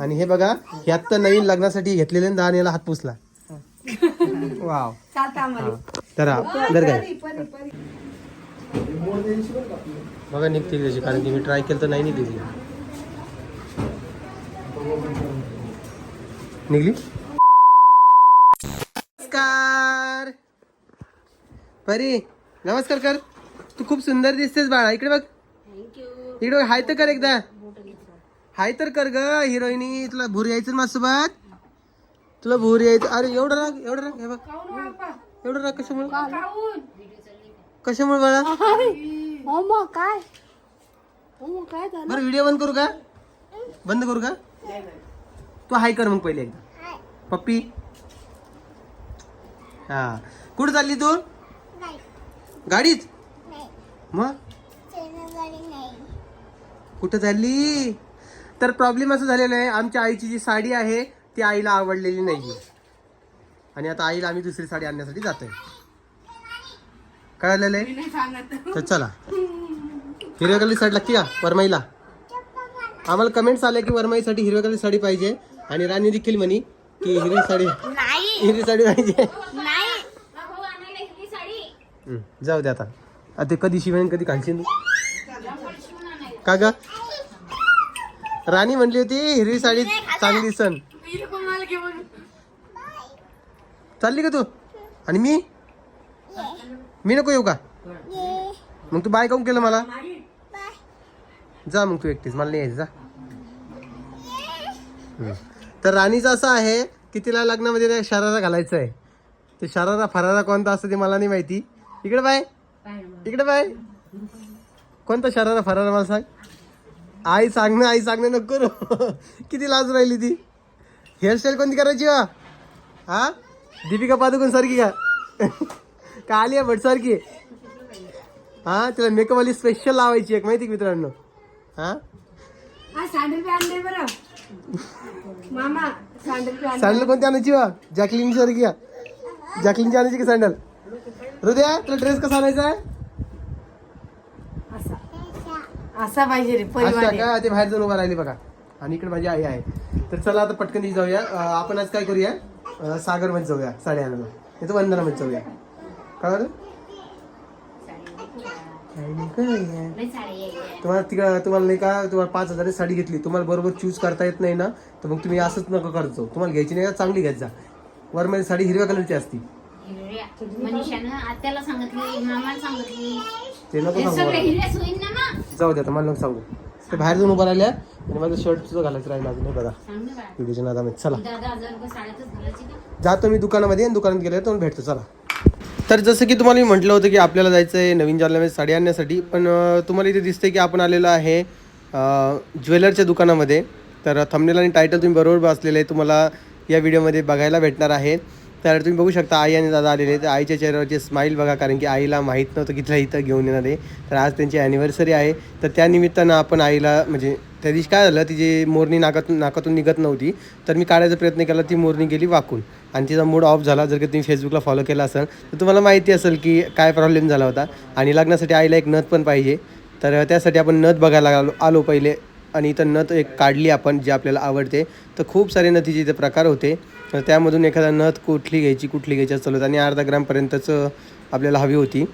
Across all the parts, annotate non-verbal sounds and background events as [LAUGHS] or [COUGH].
आणि हे बघा हे आत्ता नवीन लग्नासाठी घेतलेले दहा याला हात पुसला. वाव. तर दर काय बघा निघते त्याची कारण की मी ट्राय केलं तर नाही निघली. निघली? नमस्कार. परी नमस्कार कर. तू खूप सुंदर दिसतेस बाळा. इकडे बघ. इकडे बघ हाय तर कर एकदा. हाय तर कर ग हिरोईनी तुला भूर यायचं ना माझ्यासोबत? तुला भूर यायचं अरे एवढं राग एवढं राग हे बघ. एवढं राग कशामुळे? कशामुळे बाळा? मग काय? काय बरं व्हिडिओ बंद करू का? बंद करू का? तू हाय कर मग पहिले एकदा. पप्पी. हा. कुठं चालली तू? गाडीत? मग? कुठं चालली? तर प्रॉब्लेम असं झालेला आहे आमच्या आईची जी साडी आहे ती आईला आवडलेली नाही आणि आता आईला आम्ही दुसरी साडी आणण्यासाठी जातोय. कळालेलं आहे? नाही सांगत. तर चला. हिरव्या कलरची साडी लागते का? वरमाईला? आम्हाला कमेंट्स आले की वरमाईसाठी हिरव्या कलरची साडी पाहिजे. आणि राणी देखील म्हणी की हिरवी साडी हिरवी साडी पाहिजे. जाऊ दे आता. आता ते कधी शिवेन कधी घालशील तू? का ग? राणी म्हणली होती हिरवी साडी चांगली सण चालली का तू? आणि मी? मी नको येऊ का? मग तू बाय काऊन केलं मला? जा मग तू एकटीच मला नाही यायचं जा. तर राणीचं असं आहे की तिला लग्नामध्ये शरारा घालायचं आहे. ते शरारा फरारा कोणता असतं ते मला नाही माहिती. इकडे बाय. इकडे बाय. कोणता शरारा फरारा मला सांग. आई सांगणं आई सांगणं नको करू. किती लाज राहिली ती? हेअरस्टाईल कोणती करायची वा हा? दीपिका पादुकोण सारखी का? का आलिया भट सारखी? हा तिला मेकअप वाली स्पेशल लावायची एक माहिती का मित्रांनो? हा? हा सँडल कोणती आणायची वा जॅकलिन सारखी का? जॅकलिनची आणायची का सँडल हृदया तुला ड्रेस कसा आणायचा आहे असा असा पाहिजे रे का ते बाहेर जाऊन उभा राहिली बघा. आणि इकडे माझी आई आहे. तर चला आता पटकन इथे जाऊया. अं, आपण आज काय करूया? अं, सागरमध्ये जाऊया साडी आणायला. नाही तर वंदनामध्ये जाऊया. काही नाही करूया. तुम्हाला तिकडं तुम्हाला नाही का? तुम्हाला पाच हजाराची साडी घेतली. तुम्हाला बरोबर चूज करता येत नाही ना? तर मग तुम्ही असंच नको करत जाऊ. तुम्हाला घ्यायची नाही का? चांगली घ्यायची जा. वरमध्ये साडी हिरव्या कलरची असती. मनीषानं आत्याला सांगितली मामाला सांगितली. ते नको हे सांगू सगळे मला. हिरव्याच जाऊ दे आता मला नको सांगू. ते बाहेर जाऊन उभा राहिल्या आणि माझं शर्ट सुद्धा घालायचं राहिलं अजून बघा. सांग ना व्हिडिओच्या नादामध्ये चला. जातो मी दुकानामध्ये आणि दुकानात गेले तर भेटतो चला. तर जसं की तुम्हाला मी म्हटलं होतं की आपल्याला जायचं आहे नवीन जालन्यामध्ये साडी आणण्यासाठी पण तुम्हाला इथे दिसते की आपण आलेलो आहे ज्वेलरच्या दुकानामध्ये. तर थमनेल आणि टायटल तुम्ही बरोबर बसलेलं आहे तुम्हाला या व्हिडिओमध्ये बघायला भेटणार आहे. तर तुम्ही बघू शकता आई आणि दादा आलेले तर आईच्या चेहऱ्यावरचे स्माईल बघा कारण की आईला माहीत नव्हतं की इथं घेऊन येणार आहे. तर आज त्यांची ॲनिव्हर्सरी आहे. तर त्यानिमित्तानं आपण आईला म्हणजे त्या दिवशी काय झालं तिची मोरणी नाकातून नाकातून निघत नव्हती. तर मी काढायचा प्रयत्न केला ती मोरणी गेली वाकून. आणि तिचा मूड ऑफ झाला. जर का तुम्ही फेसबुकला फॉलो केला असेल तर तुम्हाला माहिती असेल की काय प्रॉब्लेम झाला होता. आणि लग्नासाठी आईला एक नथ पण पाहिजे. तर त्यासाठी आपण नथ बघायला आलो आलो पहिले. आणि इथं नथ एक काढली आपण जी आपल्याला आवडते. तर खूप सारे नथीचे इथे प्रकार होते. तर त्यामधून एखादा नथ कुठली घ्यायची कुठली घ्यायची असं होतं. आणि अर्धा ग्रामपर्यंतच आपल्याला हवी होती.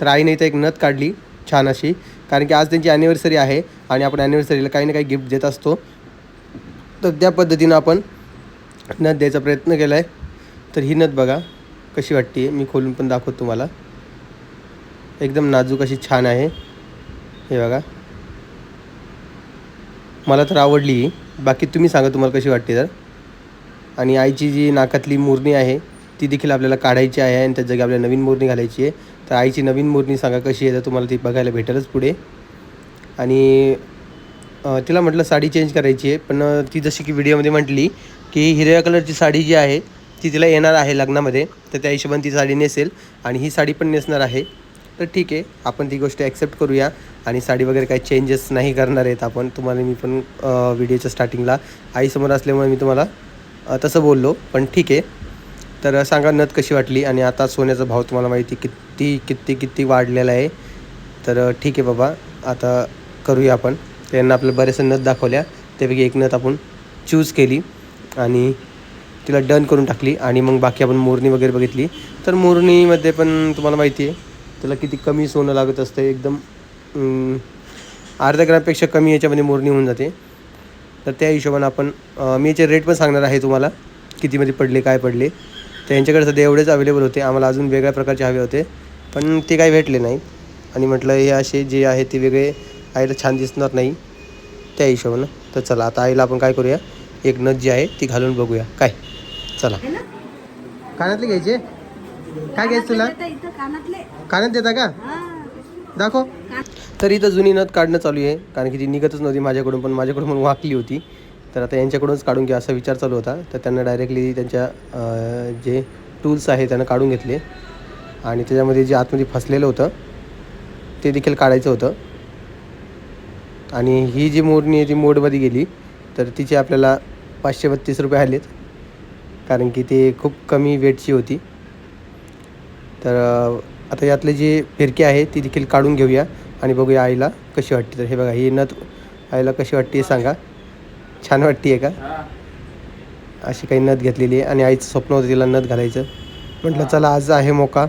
तर आईने इथं एक नथ काढली छान अशी. कारण की आज त्यांची ॲनिव्हर्सरी आहे आणि आपण ॲनिव्हर्सरीला काही ना काही गिफ्ट देत असतो. तर त्या पद्धतीनं आपण नथ द्यायचा प्रयत्न केला आहे तर ही नथ बघा कशी वाटते मी खोलून पण दाखवतो तुम्हाला. एकदम नाजूक अशी छान आहे. हे बघा. मला तर आवडली. ही. बाकी तुम्ही सांगा तुम्हाला कशी वाटते तर. आणि आईची जी नाकातली मुरणी आहे ती देखील आपल्याला काढायची आहे आणि त्या जागी आपल्याला नवीन मुरणी घालायची आहे. तर आईची नवीन मुरणी सांगा कशी आहे तर तुम्हाला ती बघायला भेटेलच पुढे. आणि तिला म्हटलं साडी चेंज करायची आहे पण ती जशी की व्हिडिओमध्ये म्हटली की हिरव्या कलरची साडी जी आहे ती तिला येणार आहे लग्नामध्ये. तर त्या हिशोबाने ती साडी नेसेल. आणि ही साडी पण नेसणार आहे. तर ठीक आहे आपण ती गोष्ट ॲक्सेप्ट करूया आणि साडी वगैरे काही चेंजेस नाही करणार आहेत आपण. तुम्हाला मी पण व्हिडिओच्या स्टार्टिंगला आईसमोर असल्यामुळे मी तुम्हाला तसं बोललो. पण ठीक आहे. तर सांगा नथ कशी वाटली? आणि आता सोन्याचा भाव तुम्हाला माहिती किती किती किती वाढलेला आहे. तर ठीक आहे बाबा. आता करूया आपण. त्यांना आपल्या बऱ्याचशा नथ दाखवल्या. त्यापैकी एक नथ आपण चूज केली आणि तिला डन करून टाकली. आणि मग बाकी आपण मोरणी वगैरे बघितली. तर मोरणीमध्ये पण तुम्हाला माहिती आहे त्याला किती कमी सोनं लागत असतं एकदम अर्ध्या ग्रामपेक्षा कमी याच्यामध्ये मोरणी होऊन जाते. तर त्या हिशोबानं आपण मी याचे रेट पण सांगणार आहे तुम्हाला कितीमध्ये पडले काय पडले. तर यांच्याकडे सध्या एवढेच अवेलेबल होते आम्हाला अजून वेगळ्या प्रकारचे हवे होते पण ते काही भेटले नाही. आणि म्हटलं हे असे जे आहे ते वेगळे आईला छान दिसणार नाही. त्या हिशोबानं तर चला आता आईला आपण काय करूया एक नथ जी आहे ती घालून बघूया. काय? चला. है कानातले घ्यायचे? काय घ्यायचं तुला? आता इथं कानातले. कानात देता का? हा. दाखव. तर इथं जुनी नथ काढणं चालू आहे कारण की ती निघतच नव्हती माझ्याकडून पण माझ्याकडून पण वाकली होती. तर आता यांच्याकडूनच काढून घ्या असा विचार चालू होता. तर त्यांना डायरेक्टली त्यांच्या जे टूल्स आहे त्यांना काढून घेतले. आणि त्याच्यामध्ये जे आतमध्ये फसलेलं होतं ते देखील काढायचं होतं. आणि ही जी मोडणी आहे ती मोडमध्ये गेली तर तिचे आपल्याला पाचशे बत्तीस रुपये आलेत. कारण की ते खूप कमी वेटची होती. तर आता यातले जे फिरकी आहे ती देखील काढून घेऊया आणि बघूया आईला कशी वाटते. तर हे बघा ही नथ आईला कशी वाटते सांगा. छान वाटते आहे का? अशी काही नथ घेतलेली आहे आणि आईचं स्वप्न होतं तिला नथ घालायचं. म्हटलं चला आज आहे मोका.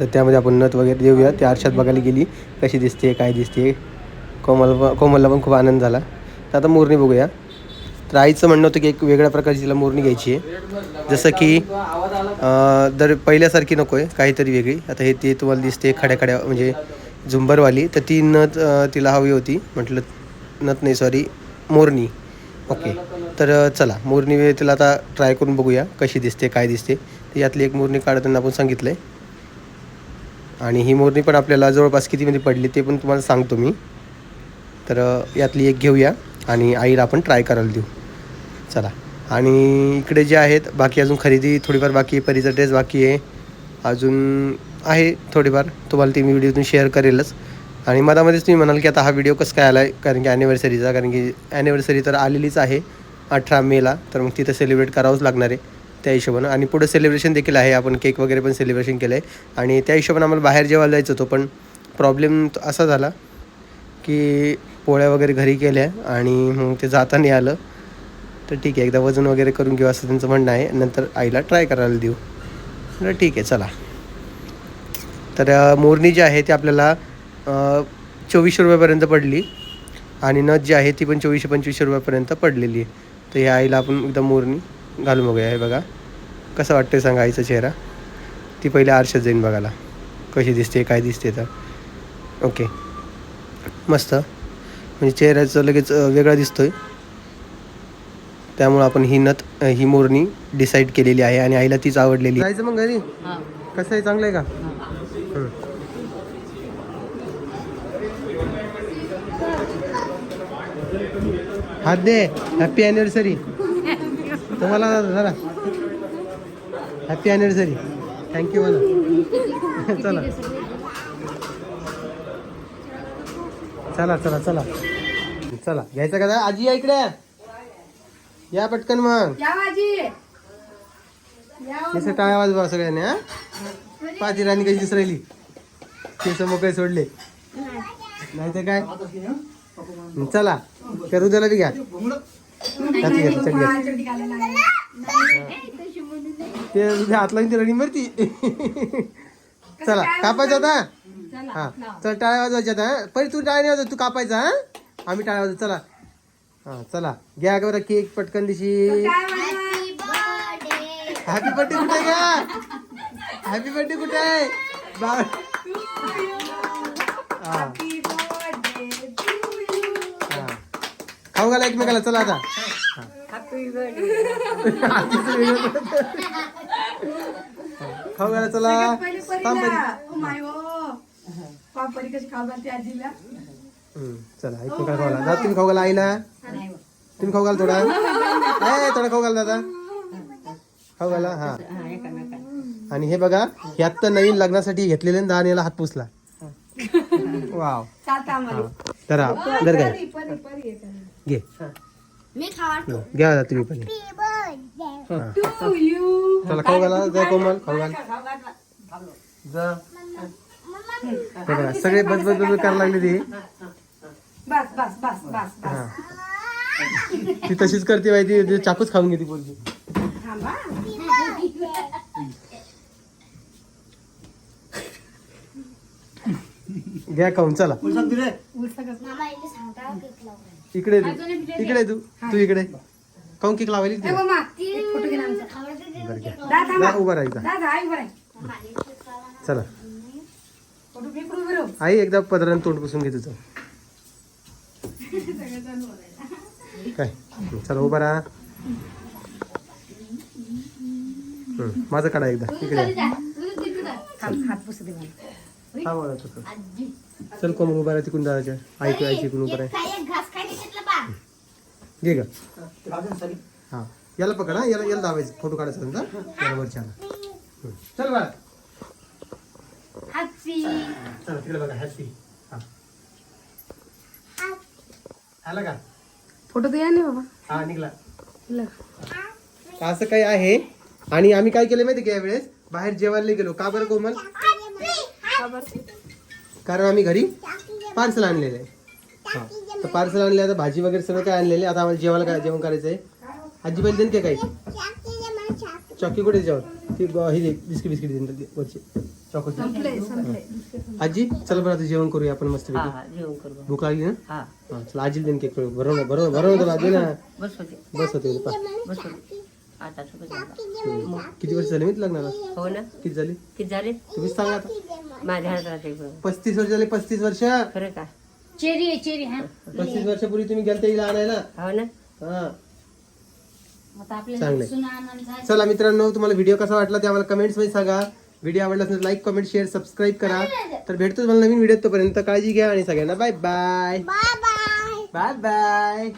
तर त्यामध्ये आपण नथ वगैरे देऊया. त्या आरशात बघायला गेली कशी दिसते काय दिसते कोमल कोमलला पण खूप आनंद झाला. तर आता मोरणी बघूया. तर आईचं म्हणणं होतं की एक वेगळ्या प्रकारची तिला मोरणी घ्यायची आहे. जसं की दर पहिल्यासारखी नको आहे काहीतरी वेगळी. आता हे ते तुम्हाला दिसते खड्या खड्या म्हणजे झुंबरवाली. तर ती नथ तिला हवी होती. म्हटलं नथ नाही सॉरी मोरणी. ओके. तर चला मोरणी वेळ तिला आता ट्राय करून बघूया कशी दिसते काय दिसते. तर यातली एक मोरणी काढताना आपण सांगितलं आहे आणि ही मोरणी पण आपल्याला जवळपास कितीमध्ये पडली ते पण तुम्हाला सांगतो मी. तर यातली एक घेऊया आणि आईला आपण ट्राय करायला देऊ. चला. आणि इकडे जे आहेत बाकी अजून खरेदी थोडीफार बाकी आहे परीचा ड्रेस बाकी आहे. अजून आहे थोडीफार. तुम्हाला ती मी व्हिडिओतून शेअर करेलच. आणि मधामध्येच तुम्ही म्हणाल की आता हा व्हिडिओ कसं काय आला आहे कारण की ॲनिव्हर्सरीचा कारण की ॲनिव्हर्सरी तर आलेलीच आहे अठरा मेला. तर मग तिथं सेलिब्रेट करावंच लागणार आहे त्या हिशोबानं. आणि पुढं सेलिब्रेशन देखील आहे. आपण केक वगैरे पण सेलिब्रेशन केलं आहे आणि त्या हिशोबानं आम्हाला बाहेर जेवायला जायचं होतं पण प्रॉब्लेम असा झाला की पोळ्या वगैरे घरी केल्या आणि मग ते जाता नाही आलं. तर ठीक आहे एकदा वजन वगैरे करून घेऊ असं त्यांचं म्हणणं आहे. नंतर आईला ट्राय करायला देऊ. तर ठीक आहे चला. तर मोरणी जी आहे ती आपल्याला चोवीसशे रुपयापर्यंत पडली. आणि नथ जी आहे ती पण चोवीसशे पंचवीसशे रुपयापर्यंत पडलेली आहे. तर ह्या आईला आपण एकदा मोरणी घालून बघूया. हे बघा कसं वाटतं सांगा आईचा चेहरा? ती पहिले आरशात जाईन बघायला. कशी दिसते काय दिसते तर. ओके. मस्त. म्हणजे चेहऱ्याचं लगेच वेगळा वेगळा दिसतोय. त्यामुळं आपण ही नथ ही मोरणी डिसाईड केलेली आहे आणि आईला तीच आवडलेली जायचं मग घरी? कसं आहे? चांगलं आहे का? हं. हात दे. हॅपी अॅनिव्हर्सरी तुम्हाला जरा. हॅपी अॅनिव्हर्सरी थँक्यू मला चला. चला चला चला. चला. घ्यायचं का? आजी या इकडे. या पटकन मग. या माझी या नुसतं टाळ्या वाजवा सगळ्यांनी हा? पाची राणी कशी दिस राहिली केस मोकळे सोडले. नाही तर काय? चला करू द्याला बी घ्या. ते हात लावून ती रडी मरती चला कापायचं आता? चला हा. चल टाळ्या वाजवायच्या आता? पहिले तू टाळ्या नाही वाजव तू कापायचा हा? आम्ही टाळ्या वाजवू चला. हा चला घ्या का बरं केक पटकन दिशी? हॅपी बर्थडे कुठे का हॅपी बर्थडे कुठे आहे हा खाऊ घाला एकमेकाला चला आता. खाऊ घाला चला पहिले थांब परीला. परी. Oh my oh. पापडी कशी खाऊ घालते आजीला हम्म, चला एकमेकाला खाऊ घाला जा तुम्ही खाऊ घाला आईला तुम्ही खाऊ घाल थोडा. [LAUGHS] ए थोडा खाऊ घाल दादा. खाऊ घाला हा. आणि हे बघा हे आत्ता नवीन लग्नासाठी घेतलेले दहा याला हात पुसला. वाव. तर दर त्याला. घे. मी खावा हो, घ्या तुम्ही पण. चला खाऊ घाला जा कोमल खाऊ घाल. जा. हे बघा सगळे बस बस बस करायला लागले ते. बस बस बस बस हा. बस ती तशीच करते माहिती ती चाकूच खाऊन घेते पोरगी. थांबा. घ्या खाऊन चला. इकडे ये तू. इकडे ये तू. तू इकडे. काऊन केक लावायली बरं उभा राहायचा. चला. आई एकदा पदरानं तोंड पुसून घे तुझं. काय? चला उभा राहा. माझं काढा एकदा. इकडे हात हात पुसू दे मला. बोला तसं चल कोमल उभा राहा तिकून जायचं? ऐकू ऐकू इकडून उभा राहा. घे ग. हा याला पकड याला याला दाबायचं. फोटो काढायचा नंतर याला वरच्या. चल बाळा. हातची चला तिकडे बघा हॅपी हा. आला का? फोटो तर या नाही बाबा. हा निघला. ल. असं काही आहे? आणि आम्ही काय केलं माहिती का यावेळेस? बाहेर जेवायला गेलो. का बरं कोमल? कारण आम्ही घरी पार्सल आणलेलं आहे. हा. तर पार्सल आणले आता भाजी वगैरे सगळं काय आणलेले आता आम्हाला जेवायला काय जेवण करायचं आहे आजी पाहिजे देईन काय काही? चॉकी कुठे जेवण ती ब- हे दे बिस्किट बिस्किट देईन ते वरचे. आजी चल बरं आता जेवण करूया आपण मस्त हा हा जेवण करू भूक लागली ना? हा. हा चला आजीला देईन केक बरोबर बरोबर बरोबर आजी ना. बस होते. बस होते पा बस होते. आता सगळं झालं. किती वर्ष झाले मी लग्नाला? हो ना. किती झाली? किती झाले? तुम्हीच सांगा आता. माझ्या हातात बघ. पस्तीस वर्ष झाले पस्तीस वर्ष. खरं का? चेरी आहे चेरी हा. पस्तीस वर्षापूर्वी तुम्ही गेलते हिला आणायला? हो ना. हा. आता आपल्याला चांगलंय. सुना आनंद जायचं. चला मित्रांनो तुम्हाला व्हिडिओ कसा वाटला ते आम्हाला कमेंट्समध्ये सांगा. व्हिडिओ आवडला असेल लाईक कमेंट शेअर सबस्क्राईब करा. तर भेटतो तुम्हाला नवीन व्हिडिओ तोपर्यंत काळजी घ्या आणि सगळ्यांना बाय बाय बाय बाय